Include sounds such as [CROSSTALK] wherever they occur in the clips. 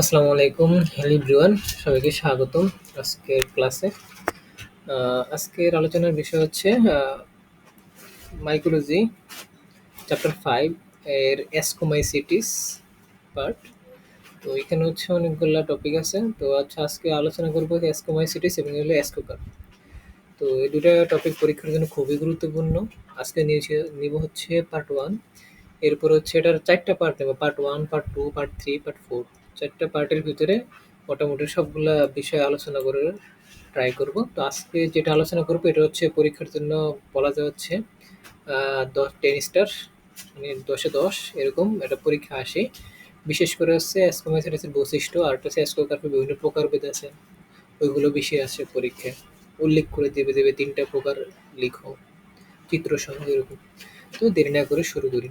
আসসালামু আলাইকুম, hello everyone, সবাইকে স্বাগতম আজকের ক্লাসে। আজকের আলোচনার বিষয় হচ্ছে মাইকোলজি চ্যাপ্টার ফাইভ এর এসকোমাইসিটিস পার্ট তো এখানে হচ্ছে অনেকগুলা টপিক আছে। তো আচ্ছা আজকে আলোচনা করব এসকোমাইসিটিস এবং হলো এসকোকার তো এই দুটা টপিক পরীক্ষার জন্য খুবই গুরুত্বপূর্ণ। আজকে নিয়েছি, নিব হচ্ছে পার্ট ওয়ান এরপর হচ্ছে এটার চারটা পার্ট নেব। Part one part two part three part four চারটা পার্টের ভিতরে মোটামুটি সবগুলা বিষয় আলোচনা করে ট্রাই করব। তো আজকে যেটা আলোচনা করব, এটা হচ্ছে পরীক্ষার জন্য বলা যায় হচ্ছে দশ টেন স্টার মানে দশে দশ, এরকম একটা পরীক্ষা আসে। বিশেষ করে হচ্ছে অ্যাসকোমাইসাইটিসের বৈশিষ্ট্য আর একটা হচ্ছে অ্যাসকোকার্পের বিভিন্ন প্রকারভেদ আছে। ওইগুলো বেশি আসে পরীক্ষায় উল্লেখ করে দেবে দেবে তিনটা প্রকার লিখো। চিত্রসহ এরকম। তো দেরি না করে শুরু করি।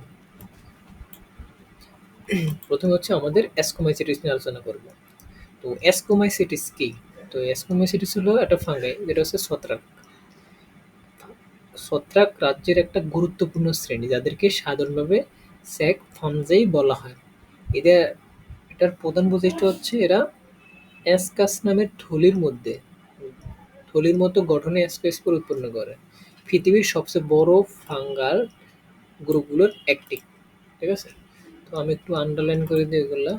প্রথমে হচ্ছে আমাদের অ্যাসকোমাইসিটিস নিয়ে আলোচনা করব। তো অ্যাসকোমাইসিটিস কি? তো অ্যাসকোমাইসিটিস হলো একটা ফাঙ্গাই, যেটা হচ্ছে ছত্রাক। ছত্রাক রাজ্যের একটা গুরুত্বপূর্ণ শ্রেণি, যাদেরকে সাধারণভাবে স্যাক ফানজাই বলা হয়। এদের, এটার প্রধান বৈশিষ্ট্য হচ্ছে এরা অ্যাসকাস নামের থলির মধ্যে, থলির মতো গঠনে অ্যাসকোস্পোর উৎপন্ন করে। পৃথিবীর সবচেয়ে বড় ফাঙ্গাল গ্রুপগুলোর একটি, ঠিক আছে? আমি একটু আন্ডারলাইন করে দিই এগুলা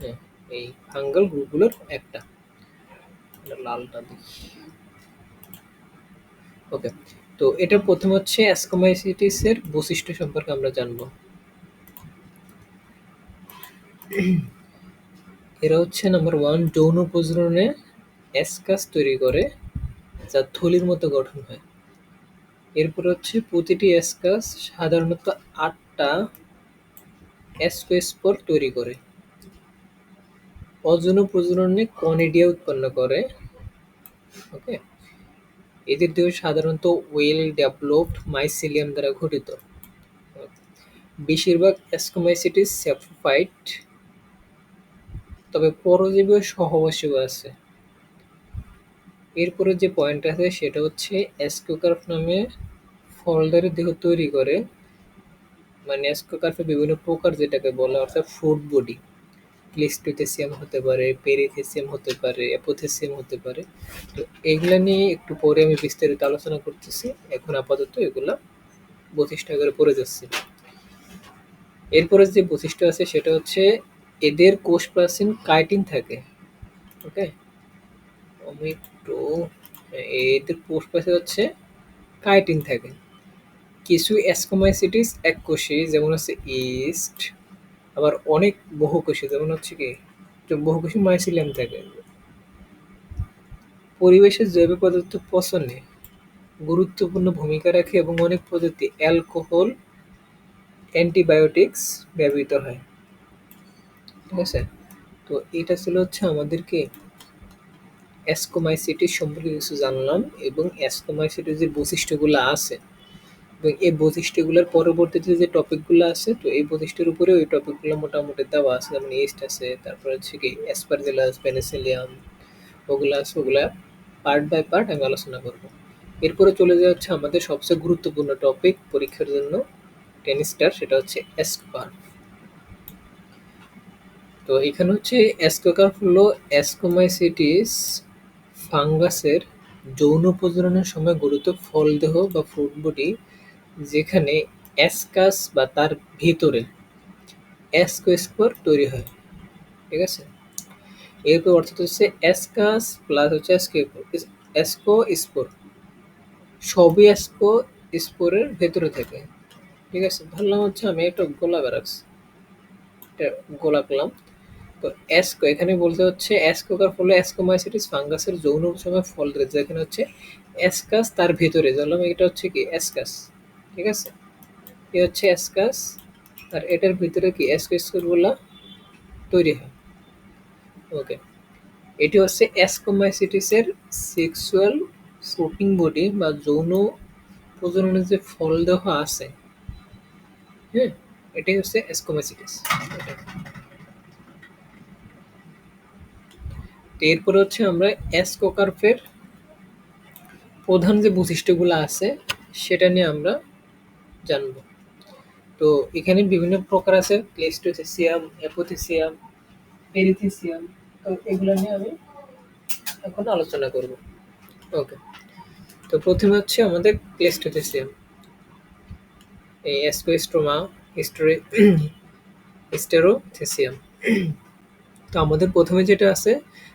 হ্যাঁ এই ফাঙ্গাল গ্রুপগুলোর একটা। লালটা দিই ওকে তো এটা প্রথম হচ্ছে অ্যাসকোমাইসিটিসের বৈশিষ্ট্য সম্পর্কে আমরা জানব। এরা হচ্ছে নাম্বার ওয়ান যৌন প্রজননে অ্যাসকাস তৈরি করে, যা থলির মতো গঠন হয়। এরপর হচ্ছে প্রতিটি অ্যাসকাস সাধারণত আটটা অ্যাসকোস্পর তৈরি করে। অযৌন প্রজননে কনিডিয়া উৎপন্ন করে ওকে এদের দেহ সাধারণত ওয়েল ডেভেলপড মাইসিলিয়াম দ্বারা গঠিত। বেশিরভাগ অ্যাসকোমাইসিটিস স্যাপ্রোফাইট তবে পরজীবী সহবাসীও আছে। এরপরে যে পয়েন্ট আছে, সেটা হচ্ছে অ্যাসকোকার্প নামে ফলদারি দেহ তৈরি করে। মানে বিভিন্ন প্রকার যেটাকে বলে, অর্থাৎ ফুড বডি। ক্লিস্টোথেসিয়াম হতে পারে, পেরিথেসিয়াম হতে পারে, অ্যাপোথেসিয়াম হতে পারে। তো এগুলা নিয়ে একটু পরে আমি বিস্তারিত আলোচনা করতেছি। এখন আপাতত এগুলা বৈশিষ্ট্য করে পড়ে যাচ্ছে। এরপরে যে বৈশিষ্ট্য আছে সেটা হচ্ছে এদের কোষ প্রাচীন কাইটিন থাকে। ওকে? আমি একটু এদের কোষ প্রাচীন হচ্ছে কাইটিন থাকে। কিছু অ্যাসকোমাইসিটিস এক কোষী, যেমন হচ্ছে ইস্ট আবার অনেক বহুকোষী যেমন হচ্ছে কি বহুকোষী মাইসিলিয়াম থাকে। পরিবেশের জৈব পদার্থ পচনে গুরুত্বপূর্ণ ভূমিকা রাখে এবং অনেক প্রজাতি অ্যালকোহল অ্যান্টিবায়োটিক্স ব্যবহৃত হয়। ঠিক আছে? তো এটা ছিল হচ্ছে আমাদেরকে অ্যাসকোমাইসিটিস সম্পর্কে কিছু জানলাম এবং অ্যাসকোমাইসিটিস যে বৈশিষ্ট্যগুলো আছে। এবং এই বৈশিষ্ট্যগুলোর পরবর্তীতে যে টপিকগুলো আছে, তো এই বৈশিষ্ট্যের উপরে ওই টপিকগুলো মোটামুটি দেওয়া আছে। যেমন ইস্ট আছে, তারপর হচ্ছে কি অ্যাসপারজিলাস পেনিসিলিয়াম ওগুলো আছে, ওগুলা পার্ট বাই পার্ট আমি আলোচনা করব। এরপরে চলে যাওয়া হচ্ছে আমাদের সবচেয়ে গুরুত্বপূর্ণ টপিক পরীক্ষার জন্য টেন স্টার সেটা হচ্ছে অ্যাসকোকার্প তো এখানে হচ্ছে অ্যাসকোকার্প হলো অ্যাসকোমাইসিটিস ফাঙ্গাসের যৌন প্রজননের সময় গঠিত ফলদেহ বা ফ্রুট বডি যেখানে অ্যাসকাস বা তার ভিতরে অ্যাসকোস্পোর তৈরি হয়, ঠিক আছে? এরপর অর্থাৎ হচ্ছে অ্যাসকাস প্লাস হচ্ছে অ্যাসকো স্পোর সবই অ্যাসকো স্পোরের ভেতরে থাকে, ঠিক আছে? ধরলাম হচ্ছে আমি একটা গোলা বেরাচ্ছি এটা গোলা করলাম তো অ্যাসকো এখানে বলতে হচ্ছে অ্যাসকোকার ফলে অ্যাসকোমাইসিটিস ফাঙ্গাসের যৌন সময় ফল যেখানে হচ্ছে অ্যাসকাস তার ভেতরে, ধরলাম এটা হচ্ছে কি? অ্যাসকাস ঠিক আছে? এ হচ্ছে অ্যাসকাস আর এটার ভিতরে কি অ্যাসকোস্কোরগুলা তৈরি হয়? ওকে এটি হচ্ছে অ্যাসকোমাইসিটিসের সেক্সুয়াল ফ্লোটিং বডি বা যৌন প্রজননের যে ফল দেহ আছে হ্যাঁ? এটাই হচ্ছে অ্যাসকোমাইসিটিস এরপরে হচ্ছে আমরা অ্যাসকোকার্পের প্রধান যে বৈশিষ্ট্যগুলো আছে, সেটা নিয়ে আমরা জানব। তো এখানে বিভিন্ন প্রকার আছে ক্লেস্টোথেসিয়াম অ্যাপোথেসিয়াম পেরিথেসিয়াম, তো এগুলো নিয়ে আমি এখন আলোচনা করব। ওকে, তো প্রথমে হচ্ছে আমাদের ক্লেস্টোথেসিয়াম এই অ্যাসকোস্ট্রোমা, হিস্টোরি স্টেরোথেসিয়াম তো আমাদের প্রথমে যেটা আছে,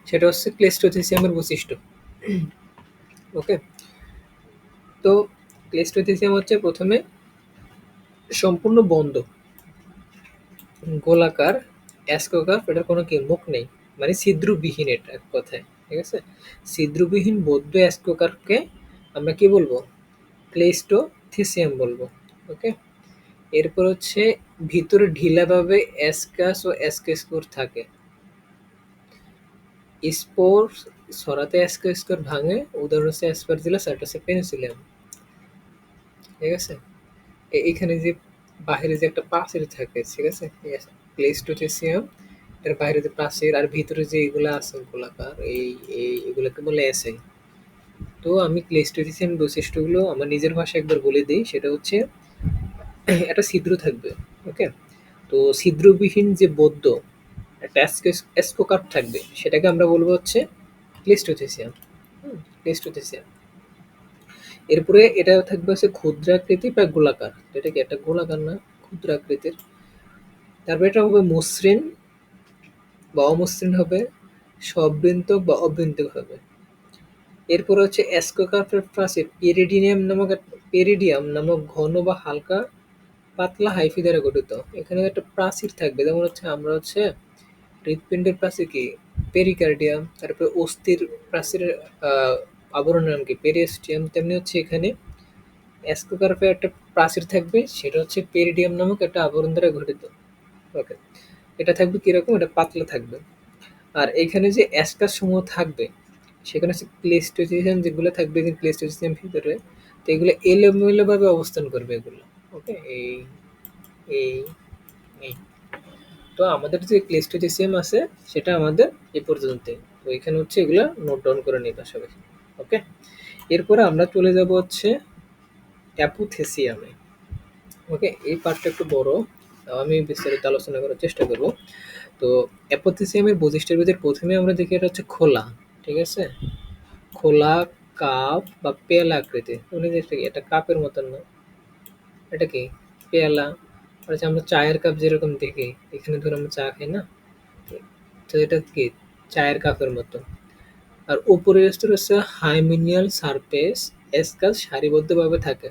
সেটা হচ্ছে ক্লেস্টোথেসিয়ামের বৈশিষ্ট্য। ওকে, তো ক্লেস্টোথেসিয়াম হচ্ছে প্রথমে সম্পূর্ণ বন্ধ। গোলাকার অ্যাসকোকার এটার কোনো কি, মুখ নেই। মানে ছিদ্রবিহীন এটা এক কথায়, ঠিক আছে? ছিদ্রবিহীন বৌদ্ধ অ্যাসকোকারকে আমরা কি বলব? ক্লেস্টোথেসিয়াম বলব, ওকে? এরপর হচ্ছে ভিতরে ঢিলাভাবে অ্যাসকাস ও অ্যাসকেস্কোর থাকে। স্পোর সরাতে অ্যাসকেস্কোর ভাঙে, উদাহরণ হচ্ছে অ্যাসপারজিলাস আর পেনিসিলিয়াম, ঠিক আছে? এখানে যে বাহিরে যে একটা প্রাচীর থাকে, ঠিক আছে? প্লেস টু প্লেস্টোথেসিয়াম এর বাইরে যে প্রাচীর আর ভিতরে যে এগুলো আছে, গোলাকার, এই এই, এগুলোকে বলে অ্যাসাই তো আমি ক্লেস্টোথেসিয়াম বৈশিষ্ট্যগুলো আমার নিজের ভাষায় একবার বলে দিই, সেটা হচ্ছে, [CLEARS THROAT] একটা ছিদ্র থাকবে ওকে তো ছিদ্রবিহীন যে বদ্ধ, একটা অ্যাসকোকার থাকবে, সেটাকে আমরা বলব হচ্ছে ক্লেস্টোথেসিয়াম ক্লেস্টোথেসিয়াম এরপরে এটা থাকবে হচ্ছে ক্ষুদ্রাকৃতি বা গোলাকার। এটা কি একটা গোলাকার না? ক্ষুদ্রাকৃতির। তারপরে এটা হবে মসৃণ বা অমসৃণ হবে সবৃন্তক বা অবৃন্তক হবে। এরপর হচ্ছে অ্যাসকোকার্পের পাশে পেরিডিনিয়াম নামক পেরিডিয়াম নামক ঘন বা হালকা পাতলা হাইফি দ্বারা গঠিত। এখানে একটা প্রাচীর থাকবে, যেমন হচ্ছে আমরা হচ্ছে হৃৎপিণ্ডের প্রাচীর কি? পেরিকার্ডিয়াম তারপরে অস্থির প্রাচীরের আবরণের নাম কি পেরিস্টিয়াম, তেমনি হচ্ছে এখানে অ্যাসকোকার্পে একটা প্রাচীর থাকবে, সেটা হচ্ছে পেরিডিয়াম নামক একটা আবরণ দ্বারা গঠিত। ওকে এটা থাকবে কীরকম? এটা পাতলা থাকবে। আর এখানে যে অ্যাসকাস সমূহ থাকবে, সেখানে হচ্ছে প্লেস্টোসিয়াম যেগুলো থাকবে প্লেস্টোসিয়াম ভিতরে, তো এগুলো এলোমেলোভাবে অবস্থান করবে এগুলো। ওকে এই এই এই। তো আমাদের যে ক্লেস্টোজেসিয়াম আছে, সেটা আমাদের এ পর্যন্ত তো এখানে হচ্ছে এগুলো নোট ডাউন করে নিই পাশাপাশি ওকে? এরপরে আমরা চলে যাব হচ্ছে অ্যাপোথেসিয়ামে। ওকে, এই পার্টটা একটু বড় আমি বিস্তারিত আলোচনা করার চেষ্টা করব। তো অ্যাপোথেসিয়ামের বৈশিষ্ট্যের ভিতরে প্রথমে আমরা দেখি এটা হচ্ছে খোলা, ঠিক আছে? খোলা কাপ বা পেয়ালা আকৃতি, উনি দেখতে এটা কাপের মতন না। এটা কি? পেয়ালা। আচ্ছা আমরা চায়ের কাপ যেরকম দেখি, এখানে ধরো আমরা চা খাই না? তো এটা কি? চায়ের কাপের মতো। আর উপরের স্তর হচ্ছে হাইমিনিয়াল সারফেস এসকাস সারিবদ্ধভাবে থাকে।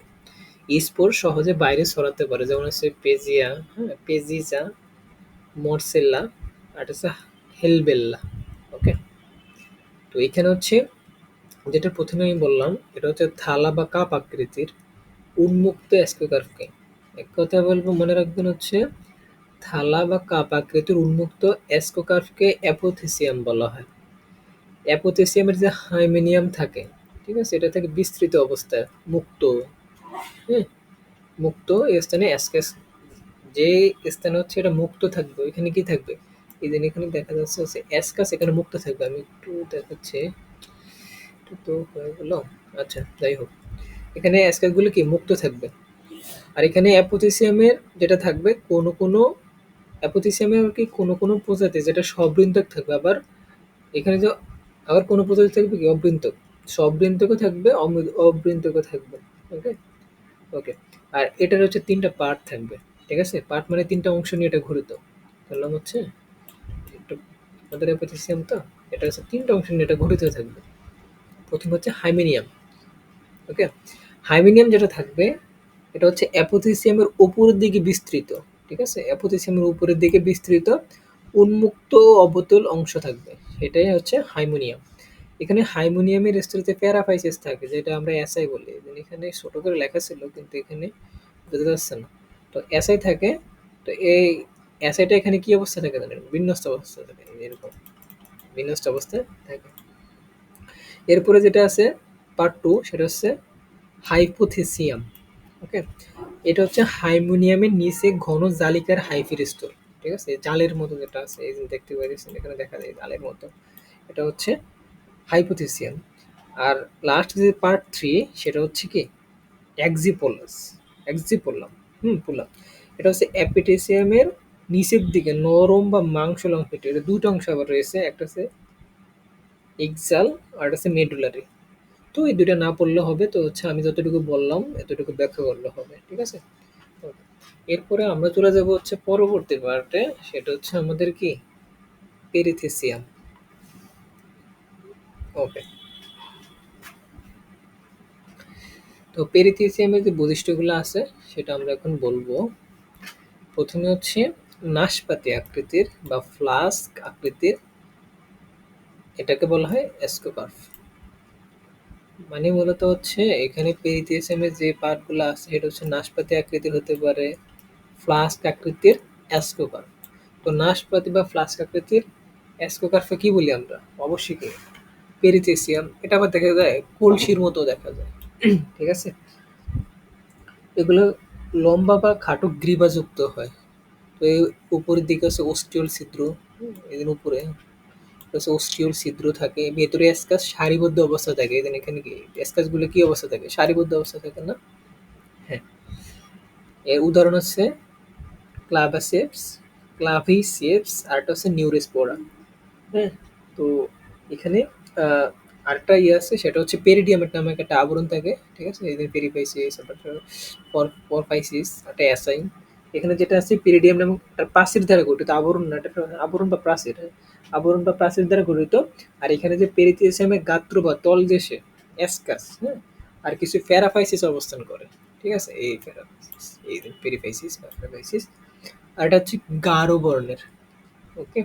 স্পোর সহজে বাইরে ছড়াতে পারে, যেমন হচ্ছে পেজিয়া হ্যাঁ পেজিজা, মরসেল্লা, আর হচ্ছে হেলবেল্লা, ওকে? তো এখানে হচ্ছে যেটা প্রথমে আমি বললাম, এটা হচ্ছে থালা বা কাপ আকৃতির উন্মুক্ত অ্যাসকোকার্ভকে এক কথা বলব, মনে রাখবেন হচ্ছে থালা বা কাপ আকৃতির উন্মুক্ত অ্যাসকোকার্ভকে অ্যাপোথেসিয়াম বলা হয়। অ্যাপোথেসিয়ামের যে হাইমেনিয়াম থাকে, ঠিক আছে? এটা থেকে বিস্তৃত অবস্থায় মুক্ত হ্যাঁ মুক্ত এই স্থানে অ্যাসকেস, যে স্থানে হচ্ছে এটা মুক্ত থাকবে এখানে কি থাকবে? এই দিন এখানে দেখা যাচ্ছে হচ্ছে অ্যাসকাস এখানে মুক্ত থাকবে। আমি একটু দেখাচ্ছি তো হয়ে গেল। আচ্ছা যাই হোক। এখানে অ্যাসকাসগুলো কি? মুক্ত থাকবে। আর এখানে অ্যাপোথেসিয়ামের যেটা থাকবে, কোনো কোনো অ্যাপোথেসিয়ামের কি কোনো কোনো প্রজাতি যেটা সবৃন্তক থাকবে, আবার এখানে যে আবার কোনো প্রজাতি থাকবে কি? অবৃন্তক সবৃন্তকও থাকবে অবৃন্তকও থাকবে। ওকে ওকে আর এটার হচ্ছে তিনটা পার্ট থাকবে। ঠিক আছে? পার্ট মানে তিনটা অংশ নিয়ে এটা ঘুরিত। বললাম হচ্ছে একটু আমাদের অ্যাপোথেসিয়াম তো, এটা হচ্ছে তিনটা অংশ নিয়ে এটা ঘুরিত থাকবে। প্রথম হচ্ছে হাইমেনিয়াম। ওকে হাইমেনিয়াম যেটা থাকবে, এটা হচ্ছে অ্যাপোথিসিয়ামের উপরের দিকে বিস্তৃত। ঠিক আছে? অ্যাপোথিসিয়ামের উপরের দিকে বিস্তৃত, উন্মুক্ত অবতল অংশ থাকবে। এটাই হচ্ছে হাইমোনিয়াম। এখানে হাইমোনিয়ামের স্তরিতে প্যারাফাইসিস থাকে, যেটা আমরা এসআই বলি। এখানে ছোট করে লেখা ছিল, কিন্তু এখানে বোঝা যাচ্ছে না। তো এসআই থাকে, তো এই এসআইটা এখানে কি অবস্থা থাকে জানেন? বিন্যস্ত অবস্থা থাকে, এরকম। বিন্যস্ত অবস্থায় থাকে। এরপরে যেটা আছে পার্ট টু সেটা হচ্ছে হাইপোথেসিয়াম ওকে এটা হচ্ছে হাইমোনিয়ামের নিচে ঘন জালিকার হাইফির স্তর ঠিক আছে? জালের মতো যেটা আছে, এই যে দেখতে পাইছেন এখানে দেখা যায় জালের মতো। এটা হচ্ছে হাইপোথেসিয়াম আর লাস্ট যে পার্ট থ্রি সেটা হচ্ছে কি? এক্সিপোলাস এক্সিপোলাম হুম পোলাম এটা হচ্ছে অ্যাপিটেসিয়ামের নিচের দিকে, নরম বা মাংসল অংশটি এটা দুটো অংশ আবার রয়েছে, একটা হচ্ছে এক্সাল আর একটা হচ্ছে মেডুলারি তো এই দুইটা না পড়লে হবে, তো হচ্ছে আমি যতটুকু বললাম, এতটুকু ব্যাখ্যা করলে হবে, ঠিক আছে. এরপরে আমরা চলে যাব হচ্ছে পরবর্তী পার্টে সেটা হচ্ছে আমাদের কি? পেরিথেসিয়াম ওকে তো পেরিথেসিয়ামের যে বৈশিষ্ট্যগুলো আছে, সেটা আমরা এখন বলব। প্রথমে হচ্ছে নাশপাতি আকৃতির বা ফ্লাস্ক আকৃতির, এটাকে বলা হয় এসকোকার্ফ মানে মূলত হচ্ছে এখানে পেরিথেসিয়ামের যে পার্টগুলো আছে, সেটা হচ্ছে নাশপাতি আকৃতির হতে পারে। ফ্লাস্ক আকৃতির অ্যাসকোকার্ফ তো নাশপাতি বা ফ্লাস্ক আকৃতির অ্যাসকোকার্ফে কি বলি আমরা? অবশ্যই কি? পেরিথেসিয়াম এটা আবার দেখা যায় কলসির মতো দেখা যায়। ঠিক আছে? এগুলো লম্বা বা খাটো গ্রীবাযুক্ত হয়। তো এই উপরের দিকে হচ্ছে অস্টিওল ছিদ্র এদের উপরে হচ্ছে অস্টিওল ছিদ্র থাকে। ভেতরে অ্যাসকাস সারিবদ্ধ অবস্থা থাকে। এদের এখানে কি? অ্যাসকাসগুলো কি অবস্থা থাকে? সারিবদ্ধ অবস্থা থাকে না? হ্যাঁ। এর উদাহরণ হচ্ছে ক্লাভাসেপস ক্লাভিসেপস আর একটা হচ্ছে নিউরেস্পোরা হ্যাঁ তো এখানে আরেকটা ইয়ে আছে, সেটা হচ্ছে পেরিডিয়ামের নামে একটা আবরণ থাকে, ঠিক আছে? এদের পেরিফাইসিস পরফাইসিস একটা অ্যাসাইন এখানে যেটা আছে পেরিডিয়াম নামে একটা প্রাচীর দ্বারা গঠিত আবরণ না আবরণ বা প্রাচীর হ্যাঁ। আবরণ বা প্রাচীর দ্বারা গঠিত। আর এখানে যে পেরিথিয়াসিয়ামের গাত্র বা তলদেশে অ্যাসকাস হ্যাঁ? আর কিছু ফ্যারাফাইসিস অবস্থান করে, ঠিক আছে? এই ফ্যারাফাইসিস এই পেরিফাইসিস বা ফ্যারাফাইসিস আর এটা হচ্ছে গাঢ় বর্ণের, ওকে?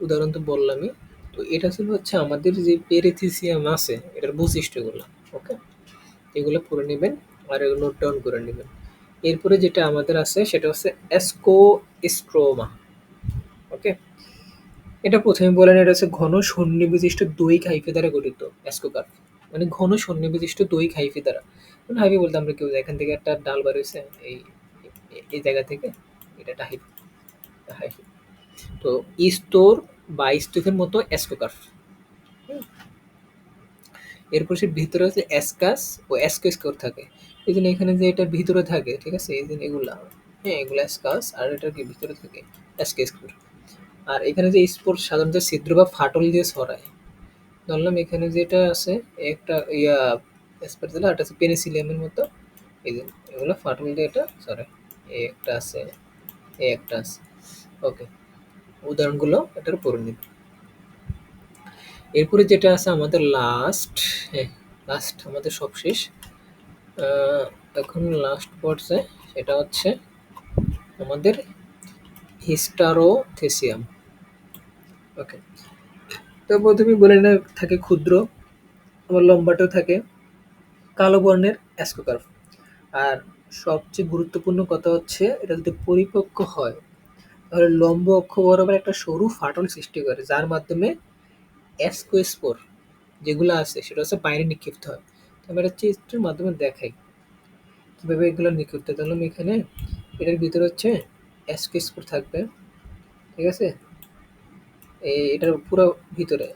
উদাহরণ তো বললামই। তো এটা ছিল হচ্ছে আমাদের যে পেরিথিসিয়াম আছে, এটার বৈশিষ্ট্যগুলো, ওকে? এগুলো পড়ে নেবেন আর এগুলো নোট ডাউন করে নেবেন। এরপরে যেটা আমাদের আছে, সেটা হচ্ছে এসকোস্ট্রোমা ওকে? এটা প্রথমে বলেন, এটা হচ্ছে ঘন সন্নিবিশিষ্ট দৈহিক হাইফে দ্বারা গঠিত অ্যাসকোকার্প মানে ঘন সন্নিবিশিষ্ট দৈহিক হাইফে দ্বারা। মানে হাইফে বলতে আমরা কেউ, এখান থেকে একটা ডাল বার হয়েছে এই- এই জায়গা থেকে। এটা হাইফে তো স্তর বা স্তূপের মতো অ্যাসকোকার্প এরপর সে ভিতরে হচ্ছে অ্যাসকাস ও অ্যাসকোস্কোর থাকে। এই জন্য এখানে যে এটা ভিতরে থাকে, ঠিক আছে? এই জন্য এগুলা হ্যাঁ এগুলো অ্যাসকাস আর এটা কি ভিতরে থাকে? অ্যাসকোস্কোর আর এখানে যে স্পোর সাধারণত ছিদ্র বা ফাটল দিয়ে ছড়ায়। ধরলাম এখানে যেটা আছে, একটা ইয়া স্পারজেলা এটা আছে পেনিসিলিয়ামের মতো। এই যে এগুলো ফাটল দিয়ে এটা ছড়ায়। এই একটা আছে এই একটা আছে। ওকে উদাহরণগুলো এটার পরে নিন এরপরে যেটা আছে আমাদের লাস্ট হ্যাঁ লাস্ট আমাদের সবশেষ আহ, এখন লাস্ট পর্যায়ে সেটা হচ্ছে আমাদের হিস্টারোথেসিয়াম ওকে তো প্রথমে বলে না থাকে ক্ষুদ্র আবার লম্বাটেও থাকে কালো বর্ণের অ্যাসকোকার্প আর সবচেয়ে গুরুত্বপূর্ণ কথা হচ্ছে, এটা যদি পরিপক্ক হয়, তাহলে লম্ব অক্ষ বরাবর একটা সরু ফাটল সৃষ্টি করে, যার মাধ্যমে অ্যাসকোস্পোর যেগুলো আছে, সেটা হচ্ছে বাইরে নিক্ষিপ্ত হয়। তো আমি একটা চিত্রের মাধ্যমে দেখাই, কীভাবে এগুলো নিক্ষিপ্ত তাহলে আমি এখানে, এটার ভিতরে হচ্ছে অ্যাসকোস্পোর থাকবে, ঠিক আছে? এই এটার পুরো ভিতরে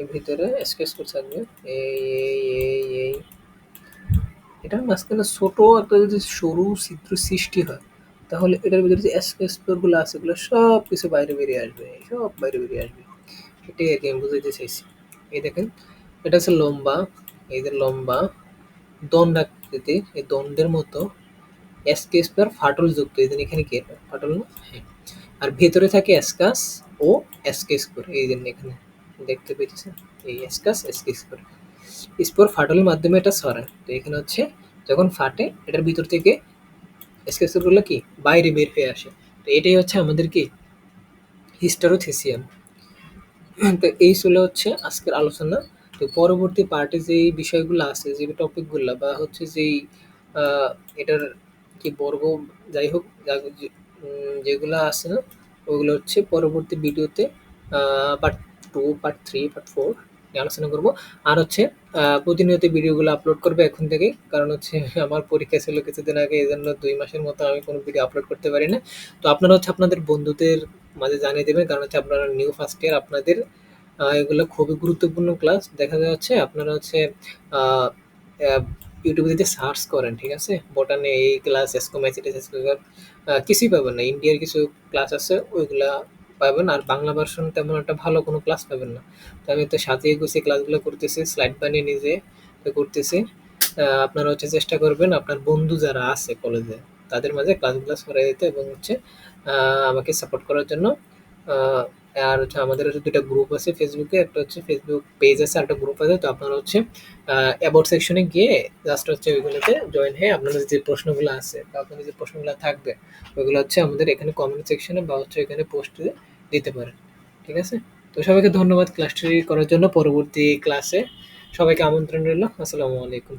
এই ভিতরে অ্যাসকোস্পোর থাকবে, এই এই এই এই এটার মাঝখানে ছোট একটা যদি সরু ছিদ্র সৃষ্টি হয়, তাহলে এটার ভিতরে যে অ্যাসকোস্পোরগুলো আছে, এগুলো সব কিছু বাইরে বেরিয়ে আসবে, সব বাইরে বেরিয়ে আসবে। এটাই আর কি আমি বুঝাইতে চাইছি। এই দেখেন, এটা হচ্ছে লম্বা, এই যে লম্বা দণ্ড আকৃতির এই দণ্ডের মতো অ্যাসকেসপার ফাটল যুক্ত এই যে এখানে কি ফাটল না? হ্যাঁ। আর ভেতরে থাকে এসকাস ও অ্যাসকেসপোর এই জন্য এখানে দেখতে পেয়েছেন? এই এসকাস অ্যাসকাস অ্যাসকেসপোর স্পোর ফাটলের মাধ্যমে এটা ছড়ায় তো এখানে হচ্ছে, যখন ফাটে, এটার ভিতর থেকে অ্যাসকেসপোরগুলো কি? বাইরে বের হয়ে আসে। তো এটাই হচ্ছে আমাদের কি? হিস্টারোথেসিয়াম তো এই ছিল হচ্ছে আজকের আলোচনা। তো পরবর্তী পার্টে যেই বিষয়গুলো আছে যে টপিকগুলো বা হচ্ছে যেই এটার কি বর্গ, যাই হোক যেগুলো আছে না, ওগুলো হচ্ছে পরবর্তী ভিডিওতে part two part three part four আলোচনা করব। আর হচ্ছে প্রতিনিয়ত ভিডিওগুলো আপলোড করবে এখন থেকেই। কারণ হচ্ছে, [LAUGHS] আমার পরীক্ষা ছিল কিছুদিন আগে এই জন্য দুই মাসের মতো আমি কোনো ভিডিও আপলোড করতে পারি না। তো আপনারা হচ্ছে আপনাদের বন্ধুদের মাঝে জানিয়ে দেবেন, কারণ হচ্ছে আপনারা নিউ ফার্স্ট ইয়ার আপনাদের এগুলো খুবই গুরুত্বপূর্ণ ক্লাস দেখা যাচ্ছে আপনারা হচ্ছে ইউটিউবে যদি সার্চ করেন, ঠিক আছে? বটানে এই ক্লাস এসকোমাইসিটিস এসকোকার কিছুই পাবেন না। ইন্ডিয়ার কিছু ক্লাস আছে, ওইগুলা পাবেন আর বাংলা ভার্সন তেমন একটা ভালো কোনো ক্লাস পাবেন না। তো আমি তো সাজিয়ে গুছিয়ে ক্লাসগুলো করতেছি স্লাইড বানিয়ে নিজে করতেছি। আপনারা হচ্ছে চেষ্টা করবেন আপনার বন্ধু যারা আছে কলেজে তাদের মাঝে ক্লাসগুলো ছড়িয়ে দিতে এবং হচ্ছে আমাকে সাপোর্ট করার জন্য আর হচ্ছে আমাদের হচ্ছে দুটা গ্রুপ আছে ফেসবুকে একটা হচ্ছে ফেসবুক পেজ আছে একটা গ্রুপ আছে। তো আপনারা হচ্ছে অ্যাবাউট সেকশনে গিয়ে জাস্ট হচ্ছে ওইগুলোতে জয়েন হয়ে আপনাদের যে প্রশ্নগুলো আছে বা আপনাদের যে প্রশ্নগুলো থাকবে ওইগুলো হচ্ছে আমাদের এখানে কমেন্ট সেকশনে বা হচ্ছে এখানে পোস্ট দিতে পারেন ঠিক আছে? তো সবাইকে ধন্যবাদ ক্লাসটি করার জন্য। পরবর্তী ক্লাসে সবাইকে আমন্ত্রণ রইল। আসসালামু আলাইকুম।